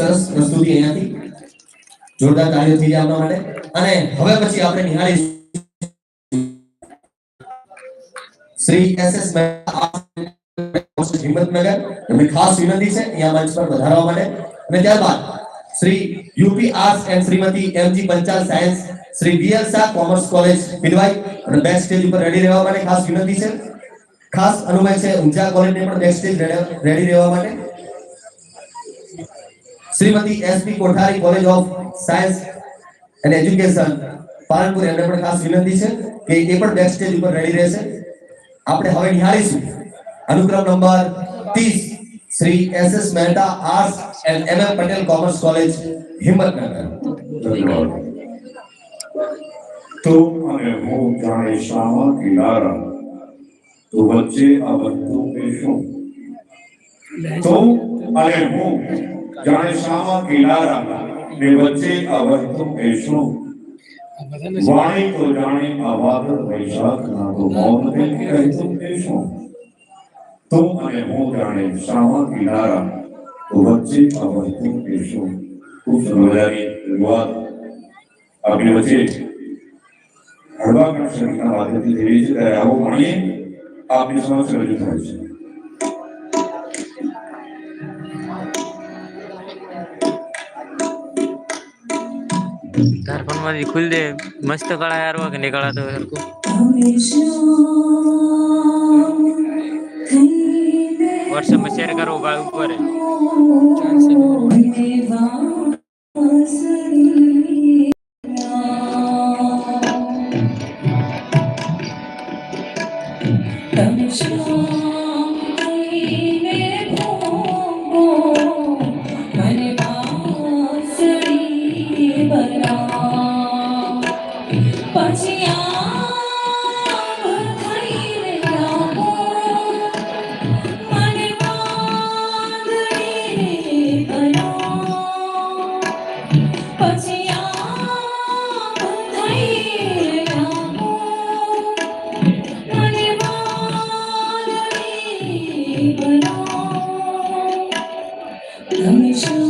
સરસ પ્રસ્તુતિ અહીંયાથી. જોરદાર તાળીઓ થઈ જાય આપણા માટે. અને હવે પછી આપણે નિહાળી શ્રી એસ એસ હિંમતનગર. એમની ખાસ વિનંતી છે અહીંયા મંચ પર વધારવા માટે. અને ત્યારબાદ Shri UP arts and Shrimati MG Panchal science Shri BL Shah commerce college Bilvai અને બેક સ્ટેજ ઉપર રેડી રહેવા માટે ખાસ વિનંતી છે. ખાસ અનુભવ છે ઊંઝા કોલેજને પણ બેક સ્ટેજ રેડી રહેવા માટે. Shrimati SP Kothari college of science and education Palanpur એમને પણ ખાસ વિનંતી છે કે એ પણ બેક સ્ટેજ ઉપર રેડી રહેશે આપણે હવે નિહાળીશું અનુક્રમ number 30 Shri S S Mehta arts and M M Patel commerce college Himmatnagar ધન્યવાદ તો અને હું જાણે શામાં કિનારા તો વચ્ચે આ બધું પેશું તો અને હું જાણે શામાં કિનારા ને વચ્ચે બધું પેશું વાણી તો જાણે અવાદ વૈશાખ ના તો મૌન ને કહેતું પેશું તું અને હું જાણે શામાં કિનારા તો વચ્ચે બધું પેશું ખૂબ સમજાવી રજૂઆત આપણી વચ્ચે હળવા કક્ષાના માધ્યમથી થઈ છે આવો માણીએ. આપની સમક્ષ રજૂ થાય છે. માંથી ખુલ દે મસ્ત કળા યાર કે નીકળા તો વોટ્સએપ શેર કરો ભાઈ ઉપર પછી bơi đó là người chưa